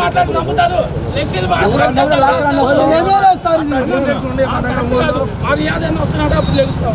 మాట్లాడి చంపుతారు ఫ్లెక్సీలు రియాజ్ వస్తున్నాడు. అప్పుడు లెగుస్తాం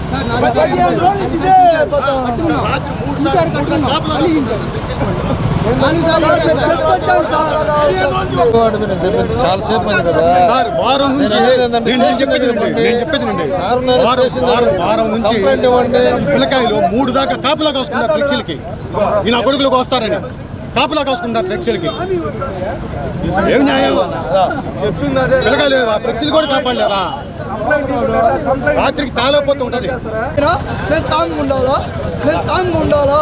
పదిహేను రోజులు ఇదే సార్. చాలాసేపు అయింది కదా సార్ వారం నుంచి నేను చెప్పేది. నేను. వారం నుంచి. పిల్లకాయలు మూడు దాకా కాపులా కాసుకున్నారు ఫ్లెక్సీలకి ఈ నా కొడుకులకు వస్తారని కాపులా కాసుకుంటారు ఫ్లెక్సీలకి ఏం న్యాయం పిల్లకాయలు ఫ్లెక్సీలు కూడా కాపాడలేరా రాత్రికి తాళపోతూ ఉంటది. మేము కామ్గా ఉండాలా? మేము కామ్గా ఉండాలా?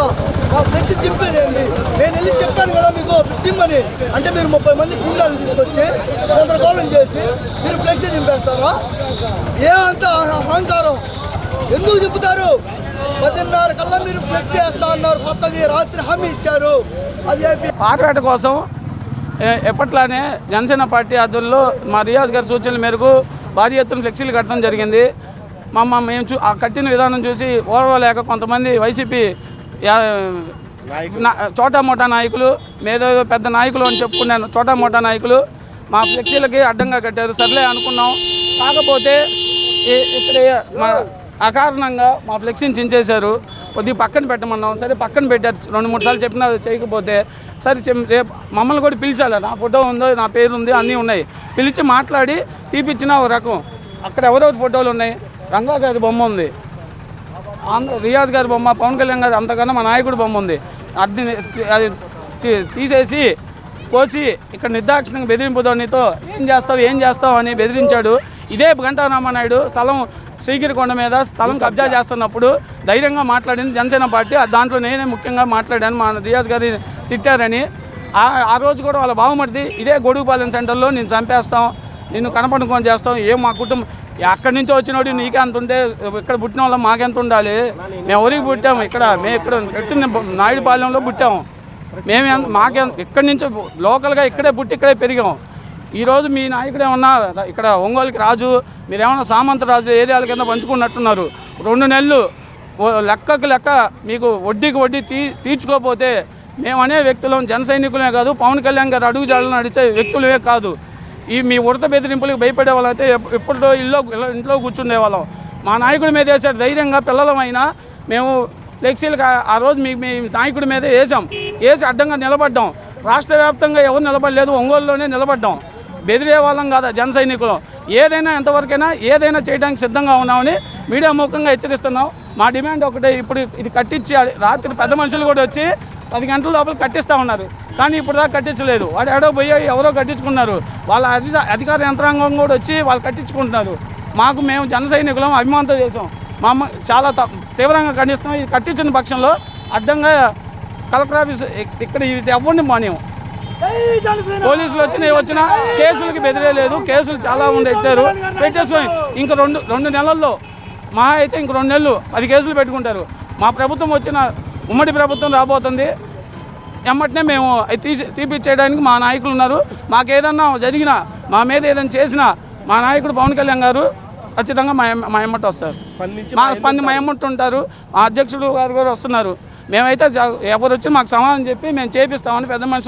మా ఫ్లెక్స్ చింపేదేంటి నేను వెళ్ళి చెప్పాను కదా మీకు తిమ్మని. అంటే మీరు ముప్పై మంది గుండాలు తీసుకొచ్చి గందరగోళం చేసి మీరు ఫ్లెక్స్ చింపేస్తారా? ఏ అంత అహంకారం? ఎందుకు చెబుతారు? పదిన్నర కల్లా మీరు ఫ్లెక్స్ వేస్తా అన్నారు. కొత్తది రాత్రి హామీ ఇచ్చారు. అది పార్వేట కోసం ఎప్పట్లానే జనసేన పార్టీ ఆధ్వర్యంలో మా రియాజ్ గారి సూచనల మేరకు భారీ ఎత్తున ఫ్లెక్సీలు కట్టడం జరిగింది. మా మేము చూ ఆ కట్టిన విధానం చూసి ఓర్వలేక కొంతమంది వైసీపీ చోటా మోటా నాయకులు మేదో పెద్ద నాయకులు అని చెప్పుకునే చోటా మోటా నాయకులు మా ఫ్లెక్సీలకి అడ్డంగా కట్టారు. సర్లే అనుకున్నాం. కాకపోతే ఇక్కడ మా అకారణంగా మా ఫ్లెక్సీని చించేశారు. కొద్దిగా పక్కన పెట్టమన్నాం. సరే పక్కన పెట్టారు. రెండు మూడు సార్లు చెప్పినా చేయకపోతే సరే రేపు మమ్మల్ని కూడా పిలిచాలి? నా ఫోటో ఉందో నా పేరు ఉంది అన్నీ ఉన్నాయి. పిలిచి మాట్లాడి తీపిచ్చిన ఒక రకం. అక్కడ ఎవరెవరి ఫోటోలు ఉన్నాయి? రంగా గారి బొమ్మ ఉంది. ఆంధ్ర రియాజ్ గారి బొమ్మ పవన్ కళ్యాణ్ గారు అంతకన్నా మా నాయకుడు బొమ్మ ఉంది. అది అది తీ- తీసేసి కోసి ఇక్కడ నిర్దాక్షిణంగా బెదిరింపుతో నీతో ఏం చేస్తావు? ఏం చేస్తావు? అని బెదిరించాడు. ఇదే గంటా రామానాయుడు స్థలం శ్రీగిరికొండ మీద స్థలం కబ్జా చేస్తున్నప్పుడు ధైర్యంగా మాట్లాడింది జనసేన పార్టీ. ఆ దాంట్లో నేనే ముఖ్యంగా మాట్లాడాను. మా రియాజ్ గారి తిట్టారని. ఆ ఆ రోజు కూడా వాళ్ళ బావమరిది ఇదే గొడుగుపాలెం సెంటర్లో నేను చంపేస్తాం నిన్ను కనపడుకొని చేస్తాం. ఏం మా కుటుంబం అక్కడి నుంచి వచ్చినోడు నీకే అంత ఉంటే ఇక్కడ పుట్టిన వాళ్ళం మాకెంత ఉండాలి? మేము ఎవరికి పుట్టాము? ఇక్కడ మేము ఇక్కడ పెట్టిన నాయుడుపాలెంలో పుట్టాము. మేము మాకే ఇక్కడి నుంచి లోకల్గా ఇక్కడే పుట్టి ఇక్కడే పెరిగాం. ఈరోజు మీ నాయకుడు ఏమన్నా ఇక్కడ ఒంగోలుకి రాజు మీరేమన్నా సామంత రాజు ఏరియాల కింద పంచుకున్నట్టున్నారు. రెండు నెలలు లెక్కకు లెక్క మీకు వడ్డీకి వడ్డీ తీ తీర్చుకోపోతే మేము అనే వ్యక్తులం జన సైనికులే కాదు పవన్ కళ్యాణ్ గారు అడుగు జాడలు నడిచే వ్యక్తులే కాదు. ఈ మీ ఉడత బెదిరింపులకు భయపడే వాళ్ళైతే ఎప్- ఎప్పుడో ఇల్లు ఇంట్లో కూర్చుండే వాళ్ళం. మా నాయకుడి మీద వేసాడు ధైర్యంగా పిల్లలమైనా మేము ఫ్లెక్సీలకు ఆ రోజు మీ మీ నాయకుడి మీద వేసాం. వేసి అడ్డంగా నిలబడ్డాం. రాష్ట్ర వ్యాప్తంగా ఎవరు నిలబడలేదు ఒంగోలులోనే నిలబడ్డాం. బెదిరే వాళ్ళం కాదా జన సైనికులు. ఏదైనా ఎంతవరకైనా ఏదైనా చేయడానికి సిద్ధంగా ఉన్నామని మీడియా ముఖంగా హెచ్చరిస్తున్నాం. మా డిమాండ్ ఒకటే ఇప్పుడు ఇది కట్టించి రాత్రి పెద్ద మనుషులు కూడా వచ్చి పది గంటల లోపల కట్టిస్తా ఉన్నారు. కానీ ఇప్పుడు దాకా కట్టించలేదు. వాడు ఎడో పోయి ఎవరో కట్టించుకున్నారు. వాళ్ళ అధి అధికార యంత్రాంగం కూడా వచ్చి వాళ్ళు కట్టించుకుంటున్నారు. మాకు మేము జన సైనికులం అభిమానంతో చేసాం మా అమ్మ చాలా త- తీవ్రంగా ఖండిస్తున్నాం. ఇది కట్టించిన పక్షంలో అడ్డంగా కలెక్టర్ ఆఫీస్ ఇక్కడ ఇది ఎవరిని మానేము పోలీసులు వచ్చినా వచ్చినా కేసులకి బెదిరేలేదు కేసులు చాలా ఉండి పెట్టారు పెట్టేసుకొని ఇంక రెండు రెండు నెలల్లో మా అయితే ఇంక రెండు నెలలు పది కేసులు పెట్టుకుంటారు. మా ప్రభుత్వం వచ్చిన ఉమ్మడి ప్రభుత్వం రాబోతుంది. ఎమ్మటనే మేము తీసి తీపిచ్చేయడానికి మా నాయకులు ఉన్నారు. మాకు ఏదన్నా జరిగినా మా మీద ఏదైనా చేసినా మా నాయకుడు పవన్ కళ్యాణ్ గారు ఖచ్చితంగా మా మా ఎమ్మట వస్తారు. మా స్పంది మా ఎమ్మట ఉంటారు. మా అధ్యక్షుడు గారు కూడా వస్తున్నారు. మేమైతే ఎవరు వచ్చి మాకు సమాధానం చెప్పి మేము చేపిస్తామని పెద్ద మనుషులు